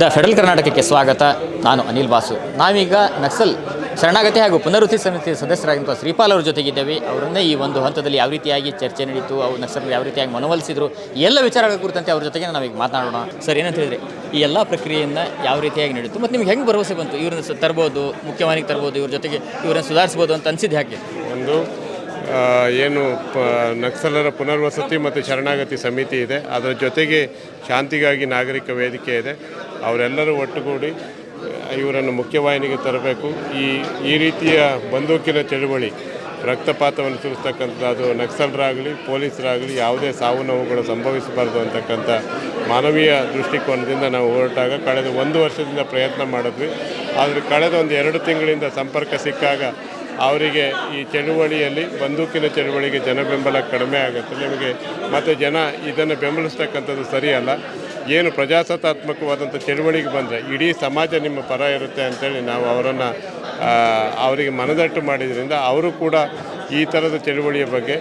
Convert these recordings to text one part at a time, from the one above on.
The federal ಕರ್ನಾಟಕಕ್ಕೆ ಸ್ವಾಗತ. ನಾನು ಅನಿಲ್ ಬಾಸು. ನಾವೀಗ ನಕ್ಸಲ್ ಶರಣಾಗತಿ ಹಾಗೂ ಪುನರ್ವೃತ್ತಿ ಸಮಿತಿ ಸದಸ್ಯರಾಗಿರುವ ಶ್ರೀಪಾಲ್ ಅವ್ರ ಜೊತೆಗಿದ್ದೇವೆ. ಅವರನ್ನೇ ಈ ಒಂದು ಹಂತದಲ್ಲಿ ಯಾವ ರೀತಿಯಾಗಿ ಚರ್ಚೆ ನಡೀತು ಅವರು ನಕ್ಸಲ್ ಯಾವ ರೀತಿಯಾಗಿ ಮನವೊಲಿಸಿದ್ರು, ಎಲ್ಲ ವಿಚಾರಗಳ ಕುರಿತಂತೆ ಅವ್ರ ಜೊತೆಗೆ ನಾವೀಗ ಮಾತನಾಡೋಣ. ಸರ್, ಏನಂತ ಹೇಳಿದ್ರೆ, ಈ ಎಲ್ಲ ಪ್ರಕ್ರಿಯೆಯನ್ನು ಯಾವ ರೀತಿಯಾಗಿ ನಡೀತು? ಮತ್ತು ನಿಮ್ಗೆ ಹೆಂಗೆ ಭರವಸೆ ಬಂತು? ಇವ್ರನ್ನ ತರ್ಬೋದು ಮುಖ್ಯವಾಹಿನಿಗೆ ತರ್ಬೋದು, ಇವ್ರ ಜೊತೆಗೆ ಇವ್ರನ್ನ ಸುಧಾರಿಸ್ಬೋದು ಅಂತ ಅನಿಸಿದ್ದು ಯಾಕೆ? ಒಂದು ಏನು ಪ, ನಕ್ಸಲರ ಪುನರ್ವಸತಿ ಮತ್ತು ಶರಣಾಗತಿ ಸಮಿತಿ ಇದೆ. ಅದರ ಜೊತೆಗೆ ಶಾಂತಿಗಾಗಿ ನಾಗರಿಕ ವೇದಿಕೆ ಇದೆ. ಅವರೆಲ್ಲರೂ ಒಟ್ಟುಗೂಡಿ, ಇವರನ್ನು ಮುಖ್ಯವಾಹಿನಿಗೆ ತರಬೇಕು. ಈ ಈ ರೀತಿಯ ಬಂದೂಕಿನ ಚಳುವಳಿ, ರಕ್ತಪಾತವನ್ನು ಸುರಿಸ್ತಕ್ಕಂಥದ್ದು ನಕ್ಸಲರಾಗಲಿ, ಪೊಲೀಸರಾಗಲಿ ಯಾವುದೇ ಸಾವು ನೋವುಗಳು ಸಂಭವಿಸಬಾರ್ದು ಅಂತಕ್ಕಂಥ ಮಾನವೀಯ ದೃಷ್ಟಿಕೋನದಿಂದ ನಾವು ಹೊರಟಾಗ ಕಳೆದ ಒಂದು ವರ್ಷದಿಂದ ಪ್ರಯತ್ನ ಮಾಡಿದ್ವಿ. ಆದರೆ ಕಳೆದ ಒಂದು ಎರಡು ತಿಂಗಳಿಂದ ಸಂಪರ್ಕ ಸಿಕ್ಕಾಗ ಅವರಿಗೆ ಈ ಚಳುವಳಿಯಲ್ಲಿ, ಬಂದೂಕಿನ ಚಳುವಳಿಗೆ ಜನ ಬೆಂಬಲ ಕಡಿಮೆ ಆಗುತ್ತೆ. ನಿಮಗೆ ಮತ್ತು ಜನ ಇದನ್ನು ಬೆಂಬಲಿಸ್ತಕ್ಕಂಥದ್ದು ಸರಿಯಲ್ಲ. ಏನು ಪ್ರಜಾಸತ್ತಾತ್ಮಕವಾದಂಥ ಚಳುವಳಿಗೆ ಬಂದರೆ ಇಡೀ ಸಮಾಜ ನಿಮ್ಮ ಪರ ಇರುತ್ತೆ ಅಂತೇಳಿ ನಾವು ಅವರನ್ನು ಅವರಿಗೆ ಮನದಟ್ಟು ಮಾಡಿದ್ರಿಂದ ಅವರು ಕೂಡ ಈ ಥರದ ಚಳುವಳಿಯ ಬಗ್ಗೆ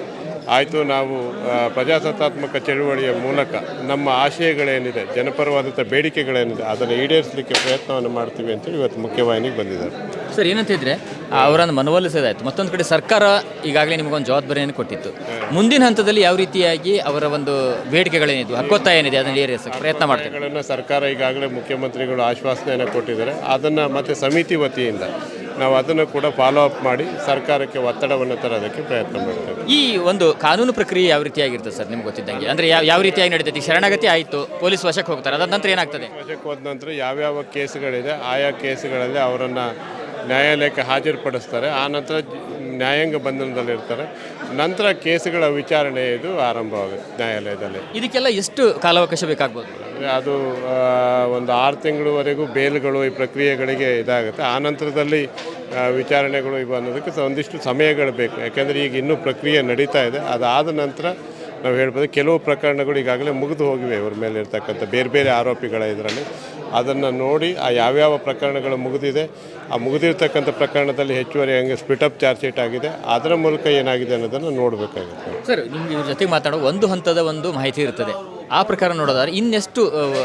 ಆಯಿತು ನಾವು ಪ್ರಜಾಸತ್ತಾತ್ಮಕ ಚಳುವಳಿಯ ಮೂಲಕ ನಮ್ಮ ಆಶಯಗಳೇನಿದೆ ಜನಪರವಾದಂಥ ಬೇಡಿಕೆಗಳೇನಿದೆ ಅದನ್ನು ಈಡೇರಿಸಲಿಕ್ಕೆ ಪ್ರಯತ್ನವನ್ನು ಮಾಡ್ತೀವಿ ಅಂತೇಳಿ ಇವತ್ತು ಮುಖ್ಯವಾಹಿನಿಗೆ ಬಂದಿದ್ದಾರೆ. ಸರ್ ಏನಂತಿದ್ರೆ ಅವರನ್ನು ಮನವೊಲಿಸೋದಾಯ್ತು. ಮತ್ತೊಂದು ಕಡೆ ಸರ್ಕಾರ ಈಗಾಗಲೇ ನಿಮಗೊಂದು ಜವಾಬ್ದಾರಿಯನ್ನು ಕೊಟ್ಟಿತ್ತು. ಮುಂದಿನ ಹಂತದಲ್ಲಿ ಯಾವ ರೀತಿಯಾಗಿ ಅವರ ಒಂದು ಬೇಡಿಕೆಗಳೇನಿದ್ದು ಹಕ್ಕೊತ್ತಾಯ ಏನಿದೆ ಅದನ್ನು ಈಡೇರಿಸಕ್ಕೆ ಪ್ರಯತ್ನ ಮಾಡ್ತಾರೆ? ಸರ್ಕಾರ ಈಗಾಗಲೇ ಮುಖ್ಯಮಂತ್ರಿಗಳು ಆಶ್ವಾಸನೆಯನ್ನು ಕೊಟ್ಟಿದ್ದಾರೆ. ಅದನ್ನು ಮತ್ತೆ ಸಮಿತಿ ವತಿಯಿಂದ ನಾವು ಅದನ್ನು ಕೂಡ ಫಾಲೋ ಅಪ್ ಮಾಡಿ ಸರ್ಕಾರಕ್ಕೆ ಒತ್ತಡವನ್ನು ತರೋದಕ್ಕೆ ಪ್ರಯತ್ನ ಮಾಡ್ತೇವೆ. ಈ ಒಂದು ಕಾನೂನು ಪ್ರಕ್ರಿಯೆ ಯಾವ ರೀತಿಯಾಗಿರ್ತದೆ ಸರ್ ನಿಮ್ಗೆ ಗೊತ್ತಿದ್ದಂಗೆ? ಅಂದರೆ ಯಾವ ಯಾವ ರೀತಿಯಾಗಿ ನಡೀತೈತಿ? ಶರಣಾಗತಿ ಆಯಿತು ಪೊಲೀಸ್ ವಶಕ್ಕೆ ಹೋಗ್ತಾರೆ ಅದಾದ ನಂತರ ಏನಾಗ್ತದೆ? ವಶಕ್ಕೆ ಹೋದ ನಂತರ ಯಾವ್ಯಾವ ಕೇಸ್ಗಳಿದೆ ಆಯಾ ಕೇಸುಗಳಲ್ಲಿ ಅವರನ್ನು ನ್ಯಾಯಾಲಯಕ್ಕೆ ಹಾಜರುಪಡಿಸ್ತಾರೆ. ಆ ನಂತರ ನ್ಯಾಯಾಂಗ ಬಂಧನದಲ್ಲಿರ್ತಾರೆ ನಂತರ ಕೇಸುಗಳ ವಿಚಾರಣೆ ಇದು ಆರಂಭವಾಗುತ್ತೆ ನ್ಯಾಯಾಲಯದಲ್ಲಿ. ಇದಕ್ಕೆಲ್ಲ ಎಷ್ಟು ಕಾಲಾವಕಾಶ ಬೇಕಾಗ್ಬೋದು? ಅದು ಒಂದು ಆರು ತಿಂಗಳವರೆಗೂ ಬೇಲ್ಗಳು ಈ ಪ್ರಕ್ರಿಯೆಗಳಿಗೆ ಇದಾಗುತ್ತೆ. ಆ ನಂತರದಲ್ಲಿ ವಿಚಾರಣೆಗಳು ಇವು ಅನ್ನೋದಕ್ಕೆ ಒಂದಿಷ್ಟು ಸಮಯಗಳು ಬೇಕು. ಯಾಕೆಂದರೆ ಈಗ ಇನ್ನೂ ಪ್ರಕ್ರಿಯೆ ನಡೀತಾ ಇದೆ. ಅದಾದ ನಂತರ ನಾವು ಹೇಳ್ಬೋದು ಕೆಲವು ಪ್ರಕರಣಗಳು ಈಗಾಗಲೇ ಮುಗಿದು ಹೋಗಿವೆ. ಇವ್ರ ಮೇಲೆ ಇರ್ತಕ್ಕಂಥ ಬೇರೆ ಬೇರೆ ಆರೋಪಿಗಳ ಇದರಲ್ಲಿ. ಅದನ್ನು ನೋಡಿ ಆ ಯಾವ್ಯಾವ ಪ್ರಕರಣಗಳು ಮುಗಿದಿದೆ ಆ ಮುಗಿದಿರ್ತಕ್ಕಂಥ ಪ್ರಕರಣದಲ್ಲಿ ಹೆಚ್ಚುವರಿ ಹಂಗೆ ಸ್ಪಿಟಪ್ ಚಾರ್ಜ್ ಶೀಟ್ ಆಗಿದೆ. ಅದರ ಮೂಲಕ ಏನಾಗಿದೆ ಅನ್ನೋದನ್ನು ನೋಡಬೇಕಾಗುತ್ತೆ. ಸರ್ ನಿಮ್ಮ ಇವ್ರ ಜೊತೆಗೆ ಮಾತಾಡೋ ಒಂದು ಹಂತದ ಒಂದು ಮಾಹಿತಿ ಇರ್ತದೆ. ಆ ಪ್ರಕಾರ ನೋಡೋದಾದ್ರೆ ಇನ್ನೆಷ್ಟು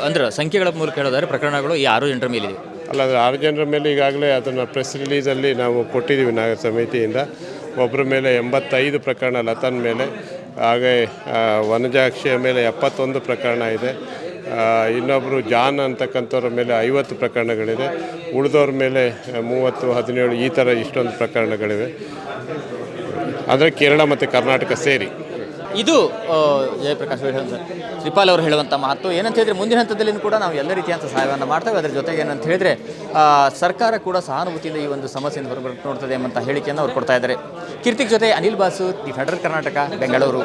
ಅಂದ್ರೆ ಸಂಖ್ಯೆಗಳ ಮೂಲಕ ಹೇಳೋದಾದ್ರೆ ಪ್ರಕರಣಗಳು ಈ ಆರು ಜನರ ಮೇಲಿದೆ. ಅಲ್ಲ ಅದು ಆರು ಜನರ ಮೇಲೆ ಈಗಾಗಲೇ ಅದನ್ನು ಪ್ರೆಸ್ ರಿಲೀಸಲ್ಲಿ ನಾವು ಕೊಟ್ಟಿದ್ದೀವಿ ನಾಗರ ಸಮಿತಿಯಿಂದ. ಒಬ್ಬರ ಮೇಲೆ ಎಂಬತ್ತೈದು ಪ್ರಕರಣ ಲತನ್ ಮೇಲೆ ಹಾಗೆ ವನಜಾಕ್ಷಿಯ ಮೇಲೆ ಎಪ್ಪತ್ತೊಂದು ಪ್ರಕರಣ ಇದೆ. ಇನ್ನೊಬ್ಬರು ಜಾನ್ ಅಂತಕ್ಕಂಥವ್ರ ಮೇಲೆ ಐವತ್ತು ಪ್ರಕರಣಗಳಿದೆ. ಉಳಿದವ್ರ ಮೇಲೆ ಮೂವತ್ತು, ಹದಿನೇಳು, ಈ ಥರ ಇಷ್ಟೊಂದು ಪ್ರಕರಣಗಳಿವೆ. ಅಂದರೆ ಕೇರಳ ಮತ್ತು ಕರ್ನಾಟಕ ಸೇರಿ. ಇದು ಜಯಪ್ರಕಾಶ್ ಅವರು ಹೇಳಿದ ಶ್ರೀಪಾಲ್ ಅವರು ಹೇಳುವಂಥ ಮಾತು. ಏನಂತ ಹೇಳಿದ್ರೆ ಮುಂದಿನ ಹಂತದಲ್ಲಿ ಕೂಡ ನಾವು ಎಲ್ಲ ರೀತಿಯಂಥ ಸಹಾಯವನ್ನು ಮಾಡ್ತೇವೆ. ಅದರ ಜೊತೆಗೆ ಏನಂತ ಹೇಳಿದ್ರೆ ಸರ್ಕಾರ ಕೂಡ ಸಹಾನುಭೂತಿಯಿಂದ ಈ ಒಂದು ಸಮಸ್ಯೆಯನ್ನು ಹೊರಬರ್ ನೋಡ್ತದೆ ಎಂಬಂಥ ಹೇಳಿಕೆಯನ್ನು ಅವ್ರು ಕೊಡ್ತಾ ಇದ್ದಾರೆ. ಕೀರ್ತಿಕ್ ಜೊತೆ ಅನಿಲ್ ಬಾಸು, ದಿ ಫೆಡರಲ್ ಕರ್ನಾಟಕ, ಬೆಂಗಳೂರು.